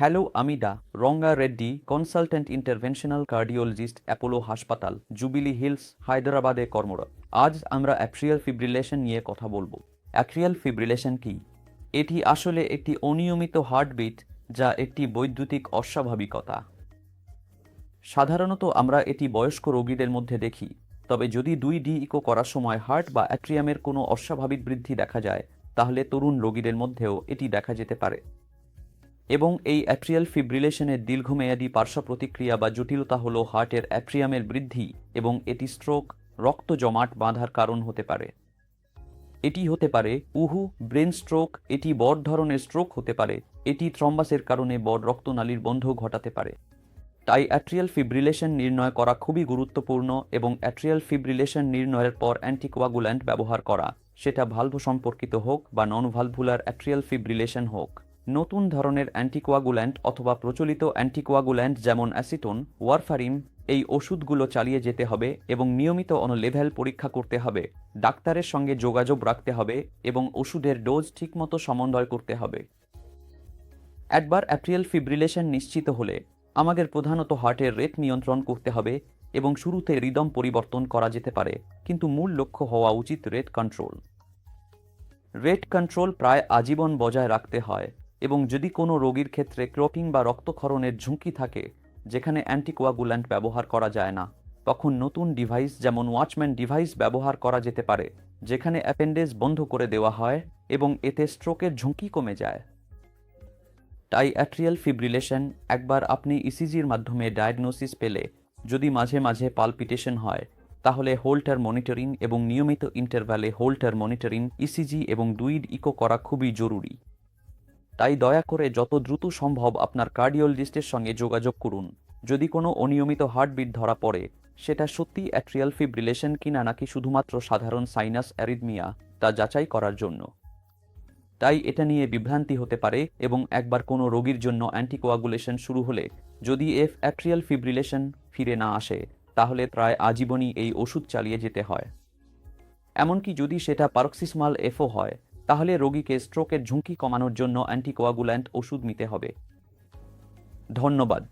Hello, আমি ডা, Ranga Reddy, consultant interventional cardiologist, Apollo হাসপাতাল, জুবিলি হিলস, হায়দ্রাবাদে কর্মরত। আজ আমরা অ্যাট্রিয়াল ফিব্রিলেশন নিয়ে কথা বলব। অ্যাট্রিয়াল ফিব্রিলেশন কি? এটি আসলে একটি অনিয়মিত হার্টবিট, যা একটি বৈদ্যুতিক অস্বাভাবিকতা। সাধারণত আমরা এটি বয়স্ক রোগীদের মধ্যে দেখি, তবে যদি দুই ডি ইকো করার সময় হার্ট বা অ্যাট্রিয়ামের কোনো অস্বাভাবিক বৃদ্ধি দেখা যায়, তাহলে তরুণ রোগীদের মধ্যেও এটি দেখা যেতে পারে। এবং এই অ্যাট্রিয়াল ফিব্রিলেশনের দীর্ঘমেয়াদী পার্শ্ব প্রতিক্রিয়া বা জটিলতা হল হার্টের অ্যাট্রিয়ামের বৃদ্ধি এবং এটি স্ট্রোক রক্ত জমাট বাঁধার কারণ হতে পারে। এটি হতে পারে উহু ব্রেন স্ট্রোক এটি বড় ধরনের স্ট্রোক হতে পারে, এটি থ্রম্বাসের কারণে বড় রক্তনালীর বন্ধ ঘটাতে পারে। তাই অ্যাট্রিয়াল ফিব্রিলেশন নির্ণয় করা খুবই গুরুত্বপূর্ণ এবং অ্যাট্রিয়াল ফিব্রিলেশন নির্ণয়ের পর অ্যান্টিকোয়াগুল্যান্ট ব্যবহার করা, সেটা ভালভ সম্পর্কিত হোক বা নন ভালভুলার অ্যাট্রিয়াল ফিব্রিলেশন হোক। নতুন ধরনের অ্যান্টিকোয়াগুল্যান্ট অথবা প্রচলিত অ্যান্টিকোয়াগুল্যান্ট যেমন অ্যাসিটোন, ওয়ারফারিন, এই ওষুধগুলো চালিয়ে যেতে হবে এবং নিয়মিত অন লেভেল পরীক্ষা করতে হবে, ডাক্তারের সঙ্গে যোগাযোগ রাখতে হবে এবং ওষুধের ডোজ ঠিকমতো সমন্বয় করতে হবে। একবার অ্যাট্রিয়াল ফিব্রিলেশন নিশ্চিত হলে আমাদের প্রধানত হার্টের রেট নিয়ন্ত্রণ করতে হবে এবং শুরুতে রিদম পরিবর্তন করা যেতে পারে, কিন্তু মূল লক্ষ্য হওয়া উচিত রেট কন্ট্রোল। রেট কন্ট্রোল প্রায় আজীবন বজায় রাখতে হয়। এবং যদি কোনো রোগীর ক্ষেত্রে ক্রপিং বা রক্তক্ষরণের ঝুঁকি থাকে, যেখানে অ্যান্টিকোয়াগুল্যান্ট ব্যবহার করা যায় না, তখন নতুন ডিভাইস যেমন ওয়াচম্যান ডিভাইস ব্যবহার করা যেতে পারে, যেখানে অ্যাপেন্ডেজ বন্ধ করে দেওয়া হয় এবং এতে স্ট্রোকের ঝুঁকি কমে যায়। তাই অ্যাট্রিয়াল ফিব্রিলেশন, একবার আপনি ইসিজির মাধ্যমে ডায়াগনোসিস পেলে, যদি মাঝে মাঝে পালপিটেশন হয়, তাহলে হোল্টার মনিটরিং এবং নিয়মিত ইন্টারভ্যালে হোল্টার মনিটরিং, ইসিজি এবং দুইড ইকো করা খুবই জরুরি। তাই দয়া করে যত দ্রুত সম্ভব আপনার কার্ডিওলজিস্টের সঙ্গে যোগাযোগ করুন। যদি কোনো অনিয়মিত হার্টবিট ধরা পড়ে, সেটা সত্যি অ্যাট্রিয়াল ফিব্রিলেশন কিনা নাকি শুধুমাত্র সাধারণ সাইনাস অ্যারিদমিয়া তা যাচাই করার জন্য। তাই এটা নিয়ে বিভ্রান্তি হতে পারে এবং একবার কোনো রোগীর জন্য অ্যান্টিকোয়াগুলেশন শুরু হলে যদি এফ অ্যাট্রিয়াল ফিব্রিলেশন ফিরে না আসে, তাহলে প্রায় আজীবনই এই ওষুধ চালিয়ে যেতে হয়। এমনকি যদি সেটা পারক্সিসমাল এফও হয় তাহলে রোগীকে স্ট্রোকের ঝুঁকি কমানোর জন্য অ্যান্টিকোয়াগুল্যান্ট ওষুধ নিতে হবে। ধন্যবাদ।